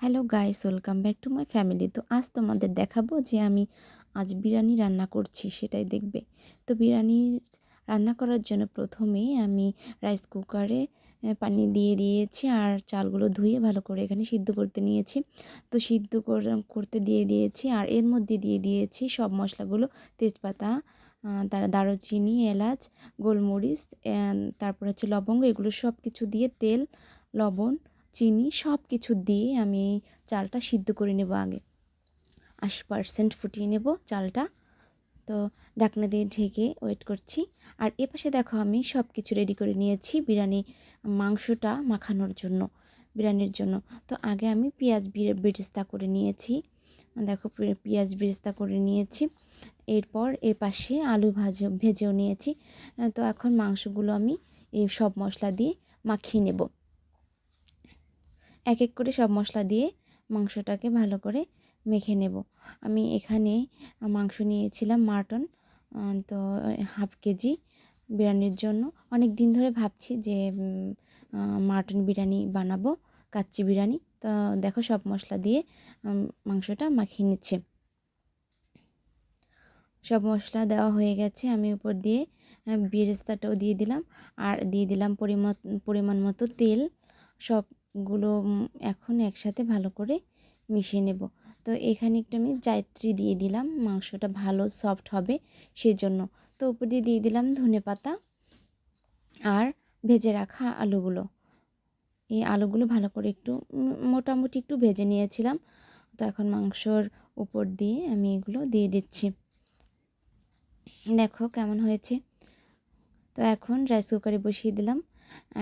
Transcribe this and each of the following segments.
Hello guys, welcome back to my family. তো আজ তোমাদের দেখাবো যে আমি আজ বিরিয়ানি রান্না করছি, সেটাই দেখবে। তো বিরিয়ানি রান্না করার জন্য প্রথমেই আমি রাইস কুকারে পানি দিয়ে দিয়েছি আর চালগুলো ধুয়ে ভালো করে এখানে সিদ্ধ করতে নিয়েছি। তো সিদ্ধ কর- করতে দিয়ে দিয়েছি আর এর মধ্যে দিয়ে দিয়েছি সব মশলাগুলো, তেজপাতা তার দারুচিনি, এলাচ, গোলমরিচ তারপর হচ্ছে লবঙ্গ, এগুলো সব কিছু দিয়ে তেল, লবণ চিনি সব কিছু দিয়ে আমি চালটা সিদ্ধ করে নেব আগে। আশি পারসেন্ট ফুটিয়ে নেব চালটা। তো ডাকনা দিয়ে ঢেকে ওয়েট করছি। আর এ পাশে দেখো আমি সব কিছু রেডি করে নিয়েছি বিরিয়ানি মাংসটা মাখানোর জন্য, বিরিয়ানির জন্য। তো আগে আমি পেঁয়াজ বেরেস্তা করে নিয়েছি। দেখো পেঁয়াজ বেরেস্তা করে নিয়েছি। এরপর এর পাশে আলু ভাজে, ভেজেও নিয়েছি। তো এখন মাংসগুলো আমি এই সব মশলা দিয়ে মাখিয়ে নেব। এক এক করে সব মশলা দিয়ে মাংসটাকে ভালো করে মেখে নেব। আমি এখানে মাংস নিয়েছিলাম মাটন তো হাফ কেজি বিরিয়ানির জন্য। অনেক দিন ধরে ভাবছি যে মাটন বিরিয়ানি বানাবো, কাচ্চি বিরিয়ানি। তো দেখো সব মশলা দিয়ে মাংসটা মাখিয়ে নিচ্ছে। সব মশলা দেওয়া হয়ে গেছে। আমি উপর দিয়ে বেরেস্তাটাও দিয়ে দিলাম। আর দিয়ে দিলাম পরিমাণ পরিমাণ মতো তেল। সবগুলো উম, এখন একসাথে ভালো করে মিশিয়ে নেব। তো এখানে একটু আমি জায়ত্রী দিয়ে দিলাম মাংসটা ভালো সফট হবে সেজন্য। তো উপর দিয়ে দিয়ে দিলাম ধনে পাতা আর ভেজে রাখা আলুগুলো। এই আলুগুলো ভালো করে একটু মোটামুটি একটু ভেজে নিয়েছিলাম। তো এখন মাংসর উপর দিয়ে আমি এগুলো দিয়ে দিচ্ছি। দেখো কেমন হয়েছে। তো এখন রাইস কুকারে বসিয়ে দিলাম।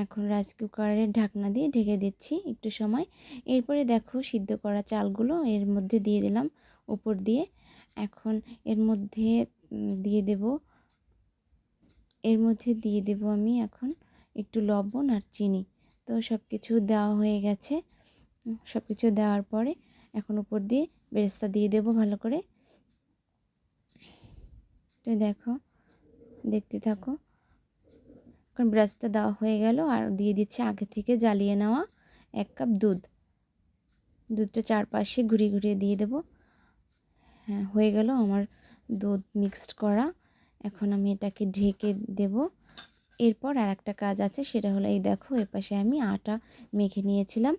এখন রাইস কুকারের ঢাকনা দিয়ে ঢেকে দিচ্ছি একটু সময়। এরপরে দেখো সিদ্ধ করা চালগুলো এর মধ্যে দিয়ে দিলাম উপর দিয়ে। এখন এর মধ্যে দিয়ে দেব, এর মধ্যে দিয়ে দেব আমি এখন একটু লবণ আর চিনি। তো সব কিছু দেওয়া হয়ে গেছে। সব কিছু দেওয়ার পরে এখন উপর দিয়ে বেরেস্তা দিয়ে দেব ভালো করে। তো দেখো, দেখতে থাকো। এখন ব্রাশটা দেওয়া হয়ে গেল আর দিয়ে দিচ্ছি আগে থেকে জ্বালিয়ে নেওয়া এক কাপ দুধ। দুধটা চারপাশে ঘুরিয়ে ঘুরিয়ে দিয়ে দেবো। হ্যাঁ হয়ে গেল আমার দুধ মিক্সড করা। এখন আমি এটাকে ঢেকে দেব। এরপর আর একটা কাজ আছে, সেটা হলো এই দেখো, এ পাশে আমি আটা মেখে নিয়েছিলাম।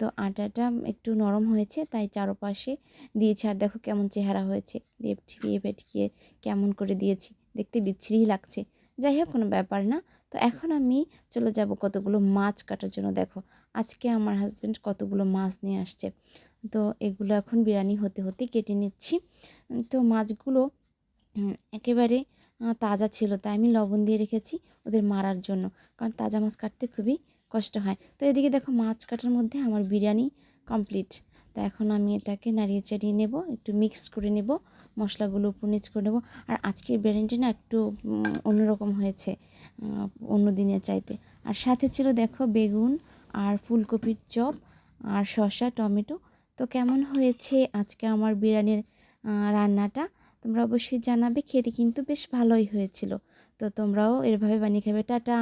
তো আটাটা একটু নরম হয়েছে, তাই চারপাশে দিয়েছি। আর দেখো কেমন চেহারা হয়েছে লেপটিয়ে পেটকিয়ে কেমন করে দিয়েছি, দেখতে বিচ্ছিরি লাগছে। যাই হোক কোনো ব্যাপার না। তো এখন আমি চলে যাব কতগুলো মাছ কাটার জন্য। দেখো, আজকে আমার হাজব্যান্ড কতগুলো মাছ নিয়ে আসছে। তো এগুলো এখন বিরিয়ানি হতে হতে কেটে নিচ্ছি। তো মাছগুলো একেবারে তাজা ছিল, তাই আমি লবণ দিয়ে রেখেছি ওদের মারার জন্য। কারণ তাজা মাছ কাটতে খুবই কষ্ট হয়। তো এদিকে দেখো মাছ কাটার মধ্যে আমার বিরিয়ানি কমপ্লিট তো এখন আমি এটাকে নাড়িয়ে চাড়িয়ে নেব, একটু মিক্স করে নেব, মশলাগুলো উপর নিচ করে নেব। আর আজকের বিরিয়ানিটা না একটু অন্যরকম হয়েছে অন্য দিনের চাইতে। আর সাথে ছিল দেখো বেগুন আর ফুলকপির চপ আর শসা, টমেটো। তো কেমন হয়েছে আজকে আমার বিরিয়ানির রান্নাটা? তোমরা অবশ্যই জানাবে, খেতে কিন্তু বেশ ভালোই হয়েছিল। তো তোমরাও এভাবে বানিয়ে খাবে। টাটা!